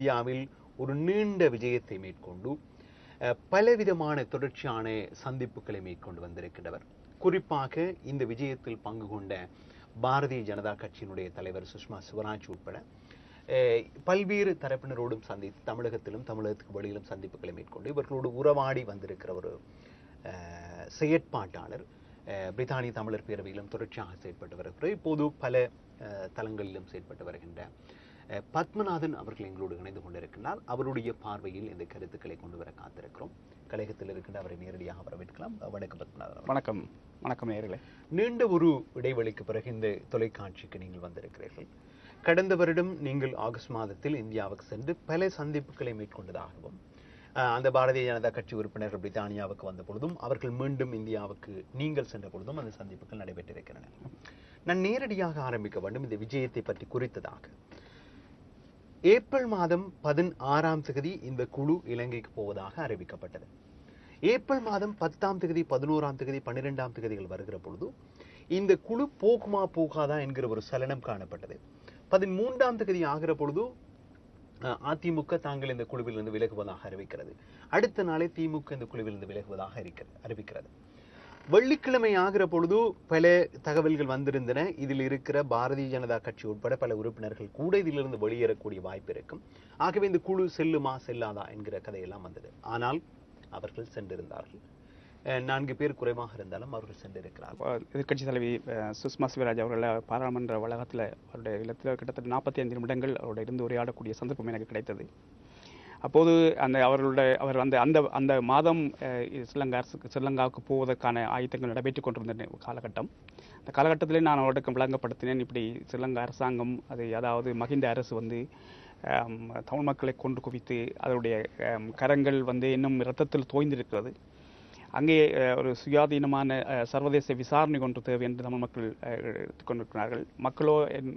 இந்தியாவில் ஒரு நீண்ட விஜயத்தை மேற்கொண்டு பலவிதமான தொடர்ச்சியான சந்திப்புகளை மேற்கொண்டு வந்திருக்கின்றவர். குறிப்பாக இந்த விஜயத்தில் பங்கு கொண்ட பாரதிய ஜனதா கட்சியினுடைய தலைவர் சுஷ்மா சிவராஜ் உட்பட பல்வேறு தரப்பினரோடும் சந்தித்து தமிழகத்திலும் தமிழகத்துக்கு வெளியிலும் சந்திப்புகளை மேற்கொண்டு இவர்களோடு உறவாடி வந்திருக்கிற ஒரு செயற்பாட்டாளர் பிரித்தானிய தமிழர் பேரவையிலும் தொடர்ச்சியாக செயற்பட்டு வருகிறார். இப்போது பல தலங்களிலும் தளங்களிலும் செயற்பட்டு வருகின்ற பத்மநாதன் அவர்கள் எங்களோடு இணைந்து கொண்டிருக்கிறார். அவருடைய பார்வையில் இந்த கருத்துக்களை கொண்டு வர காத்திருக்கிறோம். கழகத்தில் இருக்கின்ற அவரை நேரடியாக வரவேற்கலாம். வணக்கம் பத்மநாதன். வணக்கம். வணக்கம் நேயர்களே. நீண்ட ஒரு இடைவெளிக்கு பிறகு இந்த தொலைக்காட்சிக்கு நீங்கள் வந்திருக்கிறீர்கள். கடந்த வருடம் நீங்கள் ஆகஸ்ட் மாதத்தில் இந்தியாவுக்கு சென்று பல சந்திப்புகளை மேற்கொண்டதாகவும் அந்த பாரதிய ஜனதா கட்சி உறுப்பினர்கள் பிரித்தானியாவுக்கு வந்த பொழுதும் அவர்கள் மீண்டும் இந்தியாவுக்கு நீங்கள் சென்ற பொழுதும் அந்த சந்திப்புகள் நடைபெற்றிருக்கின்றன. நான் நேரடியாக ஆரம்பிக்க வேண்டும். இந்த விஜயத்தை பற்றி குறித்ததாக. ஏப்ரல் மாதம் பதினாறாம் தேதி இந்த குழு இலங்கைக்கு போவதாக அறிவிக்கப்பட்டது. ஏப்ரல் மாதம் பத்தாம் தேதி பதினோராம் தேதி பன்னிரெண்டாம் தேதிகள் வருகிற பொழுது இந்த குழு போகுமா போகாதா என்கிற ஒரு சலனம் காணப்பட்டது. பதிமூன்றாம் தேதி ஆகிற பொழுது அஹ், அதிமுக தாங்கள் இந்த குழுவிலிருந்து விலகுவதாக அறிவிக்கிறது. அடுத்த நாளே திமுக இந்த குழுவிலிருந்து விலகுவதாக இருக்கிறது அறிவிக்கிறது. வெள்ளிக்கிழமை ஆகிற பொழுது பல தகவல்கள் வந்திருந்தன. இதில் இருக்கிற பாரதிய ஜனதா கட்சி உட்பட பல உறுப்பினர்கள் கூட இதிலிருந்து வெளியேறக்கூடிய வாய்ப்பு இருக்கும். ஆகவே இந்த குழு செல்லுமா செல்லாதா என்கிற கதையெல்லாம் வந்தது. ஆனால் அவர்கள் சென்றிருந்தார்கள். நான்கு பேர் குறைவாக இருந்தாலும் அவர்கள் சென்றிருக்கிறார் எதிர்கட்சி தலைவி சுஷ்மா சிவராஜ் அவர்கள் பாராளுமன்ற வளாகத்தில் அவருடைய இல்லத்தில் கிட்டத்தட்ட நாற்பத்தி ஐந்து நிமிடங்கள் அவருடைய இருந்து உரையாடக்கூடிய சந்தர்ப்பம் எனக்கு கிடைத்தது. அப்போது அந்த அவர்களுடைய அவர் அந்த அந்த அந்த மாதம் ஸ்ரீலங்கா அரசுக்கு ஸ்ரீலங்காவுக்கு போவதற்கான ஆயத்தங்கள் நடைபெற்றுக் கொண்டிருந்த காலகட்டம். அந்த காலகட்டத்திலே நான் அவர்களுக்கு விளங்கப்படுத்தினேன். இப்படி ஸ்ரீலங்கா அரசாங்கம் அது அதாவது மகிந்த அரசு வந்து தமிழ் மக்களை கொண்டு குவித்து அதனுடைய கரங்கள் வந்து இன்னும் இரத்தத்தில் தோய்ந்திருக்கிறது. அங்கே ஒரு சுயாதீனமான சர்வதேச விசாரணை கொண்டு தேவை என்று தமிழ் மக்கள் கொண்டிருக்கிறார்கள். எடுத்துக்கொண்டிருக்கிறார்கள் மக்களோ என்-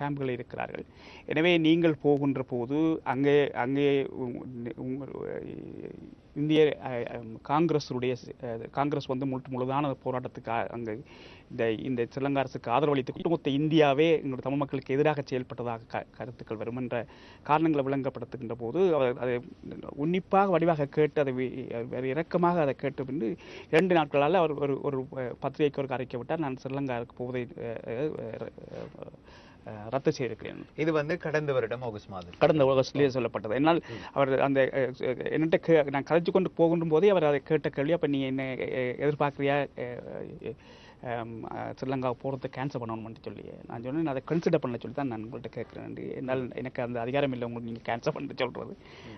கேம்புகளில் இருக்கிறார்கள். எனவே நீங்கள் போகின்ற போது அங்கே அங்கே உங்கள் இந்திய காங்கிரஸுடைய காங்கிரஸ் வந்து முழு முழுதான போராட்டத்துக்கு அங்கே இந்த இந்த ஸ்ரீலங்கா அரசுக்கு ஆதரவளித்து ஒட்டுமொத்த இந்தியாவே எங்களுடைய தமிழ் மக்களுக்கு எதிராக செயல்பட்டதாக க- கருத்துக்கள் வரும் என்ற காரணங்களை விளங்கப்படுத்துகின்ற போது அவர் அதை உன்னிப்பாக வடிவாக கேட்டு அதை இறக்கமாக இரக்கமாக அதை கேட்டு பின்பு இரண்டு நாட்களால் அவர் ஒரு ஒரு பத்திரிகைக்கு ஒரு அறிக்கை விட்டார். நான் ஸ்ரீலங்காவுக்கு போவதை ரத்து செய்திருக்கிறேன். இது வந்து கடந்த வருடம் ஆகஸ்ட் மாதம். கடந்த உலகத்திலேயே சொல்லப்பட்டது. என்னால் அவர் அந்த என்னட்ட நான் கதைச்சு கொண்டு போகின்ற போதே அவர் அதை கேட்ட கேள்வி அப்போ நீ என்ன எதிர்பார்க்குறியா? ஸ்ரீலங்கா போகிறத கேன்சல் பண்ணணும்னு சொல்லி. நான் சொன்னேன் அதை கன்சிடர் பண்ண சொல்லி தான் நான் உங்கள்கிட்ட கேட்குறேன். என்னால் எனக்கு அந்த அதிகாரம் இல்லை உங்களுக்கு நீங்கள் கேன்சல் பண்ண சொல்கிறது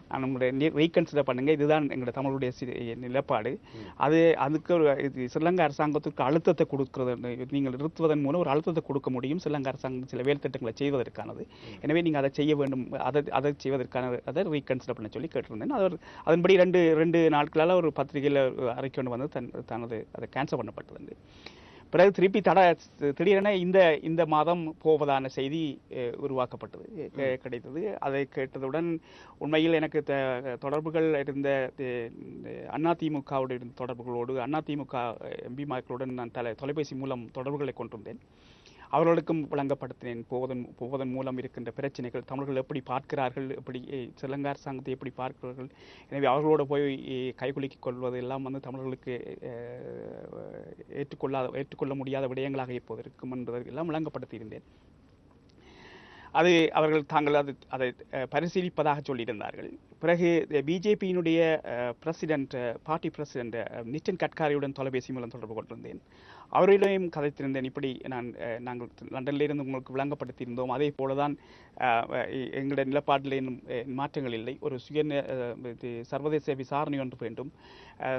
நான் உங்களுடைய ரீகன்சிடர் பண்ணுங்கள் இதுதான் எங்களோட தமிழுடைய சி- நிலப்பாடு. அது அதுக்கு ஒரு இது ஸ்ரீலங்கா அரசாங்கத்துக்கு அழுத்தத்தை கொடுக்குறது நீங்கள் நிறுத்துவதன் மூலம் ஒரு அழுத்தத்தை கொடுக்க முடியும். ஸ்ரீலங்கா அரசாங்கம் சில வேலை திட்டங்களை செய்வதற்கானது. எனவே நீங்கள் அதை செய்ய வேண்டும். அதை அதை செய்வதற்கான அதை ரீகன்சிடர் பண்ண சொல்லி கேட்டிருந்தேன். அவர் அதன்படி ரெண்டு ரெண்டு நாட்களால் ஒரு பத்திரிகையில் அறிக்கை ஒன்று வந்து தன் தனது அதை கேன்சல் பண்ணப்பட்டது பிறகு திருப்பி தட திடீரென இந்த இந்த மாதம் போவதான செய்தி உருவாக்கப்பட்டது கிடைத்தது. அதை கேட்டதுடன் உண்மையில் எனக்கு தொடர்புகள் இருந்த அஹ், அதிமுகவுடைய இருந்த தொடர்புகளோடு அதிமுக எம்பிமார்களுடன் நான் தலை தொலைபேசி மூலம் தொடர்புகளை கொண்டிருந்தேன். அவர்களுக்கும் விளங்கப்படுத்தினேன். போவதன் போவதன் மூலம் இருக்கின்ற பிரச்சனைகள் தமிழர்கள் எப்படி பார்க்கிறார்கள் எப்படி அஹ், அரசாங்கத்தை எப்படி பார்க்கிறார்கள்? எனவே அவர்களோடு போய் கைகுலுக்கிக் கொள்வது எல்லாம் வந்து தமிழர்களுக்கு அஹ், ஏற்றுக்கொள்ளாத ஏற்றுக்கொள்ள முடியாத விடயங்களாக இப்போது இருக்கும் என்பதற்கெல்லாம் விளங்கப்படுத்தியிருந்தேன். அது அவர்கள் தாங்கள் அது அதை பரிசீலிப்பதாக சொல்லியிருந்தார்கள். பிறகு பிஜேபியினுடைய பிரசிடென்ட் பார்ட்டி பிரசிடென்ட் நிச்சன் கட்காரியுடன் தொலைபேசி மூலம் தொடர்பு கொண்டிருந்தேன். அவரிடையும் கதைத்திருந்தேன். இப்படி நான் நாங்கள் லண்டனிலிருந்து உங்களுக்கு விளங்கப்படுத்தியிருந்தோம். அதே போலதான் தான் எங்களுடைய நிலப்பாட்டில் மாற்றங்கள் இல்லை. ஒரு சுய சர்வதேச விசாரணை ஒன்று வேண்டும்.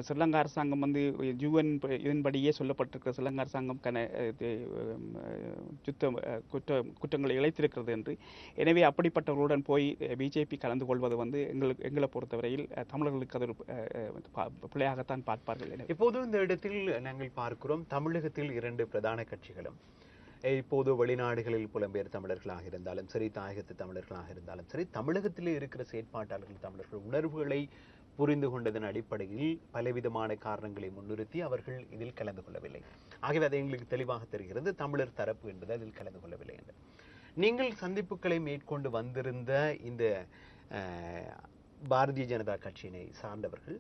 ஸ்ரீலங்கா அரசாங்கம் வந்து யூஎன் இதன்படியே சொல்லப்பட்டிருக்கிற ஸ்ரீலங்கா அரசாங்கம் கன அஹ், குற்ற குற்றங்களை இழைத்திருக்கிறது என்று. எனவே அப்படிப்பட்டவர்களுடன் போய் பிஜேபி கலந்து கொள்வது வந்து எங்களுக்கு எங்களை பொறுத்தவரையில் தமிழர்களுக்கு அது ஒரு பிள்ளையாகத்தான் பார்ப்பார்கள். இப்போது இந்த இடத்தில் நாங்கள் பார்க்கிறோம் தமிழ் தமிழகத்தில் இரண்டு பிரதான கட்சிகளும் இப்போது வெளிநாடுகளில் புலம்பெயர் தமிழர்களாக இருந்தாலும் சரி தாயகத்து தமிழர்களாக இருந்தாலும் சரி தமிழகத்திலே இருக்கிற செயற்பாட்டாளர்கள் தமிழர்கள் உணர்வுகளை புரிந்து கொண்டதன் அடிப்படையில் பலவிதமான காரணங்களை முன்னிறுத்தி அவர்கள் இதில் கலந்து கொள்ளவில்லை. ஆகவே அது எங்களுக்கு தெளிவாக தெரிகிறது தமிழர் தரப்பு என்பது அதில் கலந்து கொள்ளவில்லை என்று. நீங்கள் சந்திப்புகளை மேற்கொண்டு வந்திருந்த இந்த பாரதிய ஜனதா கட்சியினை சார்ந்தவர்கள்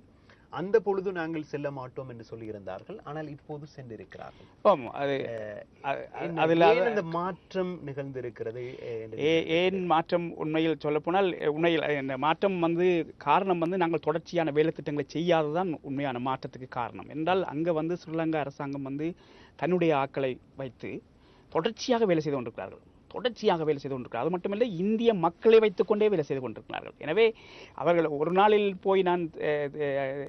அந்த பொழுது நாங்கள் செல்ல மாட்டோம் என்று சொல்லியிருந்தார்கள். ஆனால் இப்போது சென்றிருக்கிறார்கள். அதுல இந்த மாற்றம் நிகழ்ந்திருக்கிறது ஏன் மாற்றம் உண்மையில் சொல்லப்போனால் உண்மையில் இந்த மாற்றம் வந்து காரணம் வந்து நாங்கள் தொடர்ச்சியான வேலை திட்டங்களை செய்யாததான் உண்மையான மாற்றத்துக்கு காரணம். என்றால் அங்க வந்து ஸ்ரீலங்கா அரசாங்கம் வந்து தன்னுடைய ஆட்களை வைத்து தொடர்ச்சியாக வேலை செய்து கொண்டிருக்கிறார்கள். தொடர்ச்சியாக வேலை செய்து கொண்டிருக்கிறார். அது மட்டுமல்ல இந்திய மக்களை வைத்துக்கொண்டே வேலை செய்து கொண்டிருக்கிறார்கள். எனவே அவர்கள் ஒரு நாளில் போய் நான்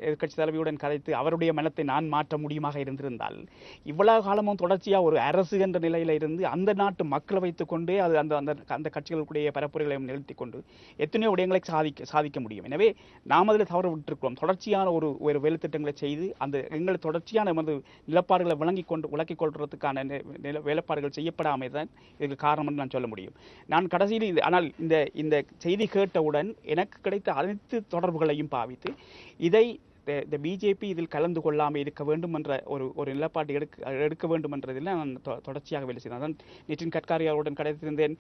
எதிர்கட்சி தலைவியுடன் கதைத்து அவருடைய மனத்தை நான் மாற்ற முடியுமாக இருந்திருந்தால் இவ்வளவு காலமும் தொடர்ச்சியாக ஒரு அரசு என்ற நிலையில் இருந்து அந்த நாட்டு மக்களை வைத்துக்கொண்டே அது அந்த அந்த அந்த கட்சிகளுடைய பரப்புரைகளை நிறுத்தி கொண்டு எத்தனையோ விடயங்களை சாதிக்க சாதிக்க முடியும். எனவே நாம் அதில் தவறு விட்டிருக்கிறோம். தொடர்ச்சியான ஒரு ஒரு வேலைத்திட்டங்களை செய்து அந்த எங்களை தொடர்ச்சியான நமது நிலப்பாடுகளை விளங்கி கொண்டு விளக்கிக் கொள்றதுக்கான நில வேலைப்பாடுகள் செய்யப்படாமல் தான் இதுக்கு காரணம் என்று நான் சொல்ல முடியும். நான் கடைசியில் இது ஆனால் இந்த இந்த செய்தி கேட்டவுடன் எனக்கு கிடைத்த அனைத்து தொடர்புகளையும் பாவித்து இதை இந்த பிஜேபி இதில் கலந்து கொள்ளாமல் இருக்க வேண்டும் என்ற ஒரு ஒரு நிலப்பாடு எடுக்க எடுக்க வேண்டும் என்றதில் நான் தொ- தொடர்ச்சியாக வேலை செய்தேன். அதான் நிதின் கட்காரி அவருடன் கதைத்திருந்தேன்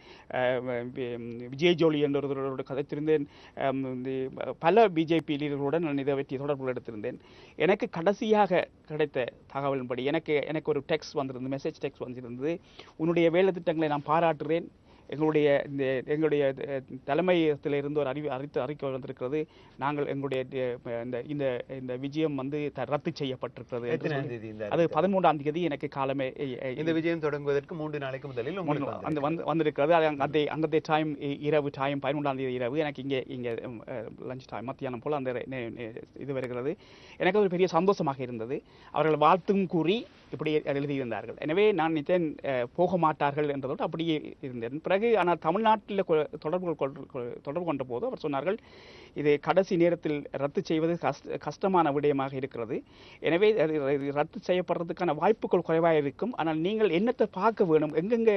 விஜய் ஜோலி என்றொருவரோடு கதைத்திருந்தேன் இந்த பல பிஜேபி லீடர்களுடன் நான் இதை பற்றி தொடர்பு எடுத்திருந்தேன். எனக்கு கடைசியாக கிடைத்த தகவலின்படி எனக்கு எனக்கு ஒரு டெக்ஸ்ட் வந்திருந்தது மெசேஜ் டெக்ஸ்ட் வந்திருந்தது. உன்னுடைய வேலை திட்டங்களை நான் பாராட்டுறேன் எங்களுடைய இந்த எங்களுடைய அஹ், தலைமையகத்தில் இருந்து ஒரு அறிவி அறித்து அறிக்கை வந்திருக்கிறது. நாங்கள் எங்களுடைய இந்த இந்த இந்த விஜயம் வந்து ரத்து செய்யப்பட்டிருக்கிறது அது? பதிமூன்றாம் தேதி எனக்கு காலமே இந்த விஜயம் தொடங்குவதற்கு மூன்று நாளைக்கு முதலில் அந்த. வந்து வந்திருக்கிறது. அது அந்த அங்கത്തെ டைம் இரவு டைம் பதினொன்றாம் தேதி இரவு எனக்கு இங்கே இங்கே லஞ்ச் டைம் மத்தியானம் போல் அந்த இது வருகிறது. எனக்கு ஒரு பெரிய சந்தோஷமாக இருந்தது. அவர்கள் வாழ்த்தும் கூறி இப்படி எழுதியிருந்தார்கள். எனவே நான் நினைத்தேன் போக மாட்டார்கள் என்றதோடு அப்படியே இருந்தேன். பிறகு ஆனால் தமிழ்நாட்டில் தொடர்பு கொள்- தொடர்பு கொண்ட போது அவர் சொன்னார்கள் இது கடைசி நேரத்தில் ரத்து செய்வது கஷ்ட கஷ்டமான விடயமாக இருக்கிறது. எனவே அது ரத்து செய்யப்படுறதுக்கான வாய்ப்புகள் குறைவாக இருக்கும். ஆனால் நீங்கள் என்னத்தை பார்க்க வேணும்? எங்கெங்க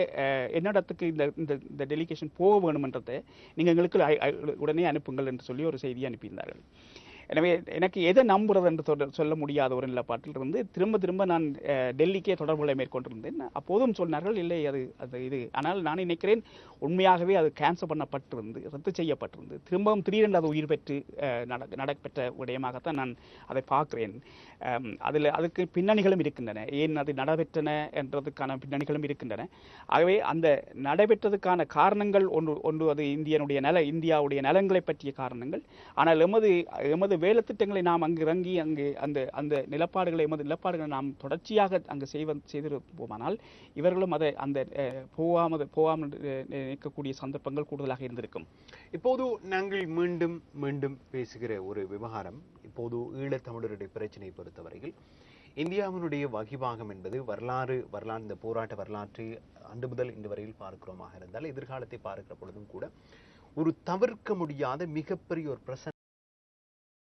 என்னிடத்துக்கு இந்த இந்த இந்த டெலிகேஷன் போக வேணும்ன்றதை நீங்கள் எங்களுக்கு உடனே அனுப்புங்கள் என்று சொல்லி ஒரு செய்தியை அனுப்பியிருந்தார்கள். எனவே எனக்கு எதை நம்புறது என்று சொல்ல- முடியாத ஒரு நிலப்பாட்டில் இருந்து திரும்ப திரும்ப நான் டெல்லிக்கே தொடர்புகளை மேற்கொண்டிருந்தேன். அப்போதும் சொன்னார்கள் இல்லை அது அது இது. ஆனால் நான் நினைக்கிறேன் உண்மையாகவே அது கேன்சல் பண்ணப்பட்டிருந்து ரத்து செய்யப்பட்டிருந்து திரும்பவும் திடீரென்று அது உயிர் பெற்று நட- நடைபெற்ற விடயமாகத்தான் நான் அதை பார்க்கிறேன். அதில் அதுக்கு பின்னணிகளும் இருக்கின்றன. ஏன் அது நடைபெற்றன என்றதுக்கான பின்னணிகளும் இருக்கின்றன. ஆகவே அந்த நடைபெற்றதுக்கான காரணங்கள் ஒன்று ஒன்று அது இந்தியனுடைய நல இந்தியாவுடைய நலன்களை பற்றிய காரணங்கள். ஆனால் எமது எமது வேலை திட்டங்களை நாம் அங்கு இறங்கி அங்கு அந்த அந்த நிலப்பாடுகளை எமது நிலப்பாடுகளை நாம் தொடர்ச்சியாக அங்கு செய்வ செய்திருப்போமானால் இவர்களும் அதை அந்த அஹ், போகாமல் போகாமல் நிற்கக்கூடிய சந்தர்ப்பங்கள் கூடுதலாக இருந்திருக்கும். இப்போது நாங்கள் மீண்டும் மீண்டும் பேசுகிற ஒரு விவகாரம் இப்போது ஈழத்தமிழருடைய பிரச்சனையை பொறுத்தவரையில் இந்தியாவினுடைய வகிபாகம் என்பது வரலாறு வரலாறு இந்த போராட்ட வரலாற்று அன்று முதல் இன்று வரையில் பார்க்கிறோமாக இருந்தால் எதிர்காலத்தை பார்க்கிற பொழுதும் கூட ஒரு தவிர்க்க முடியாத மிகப்பெரிய ஒரு பிரசன்ன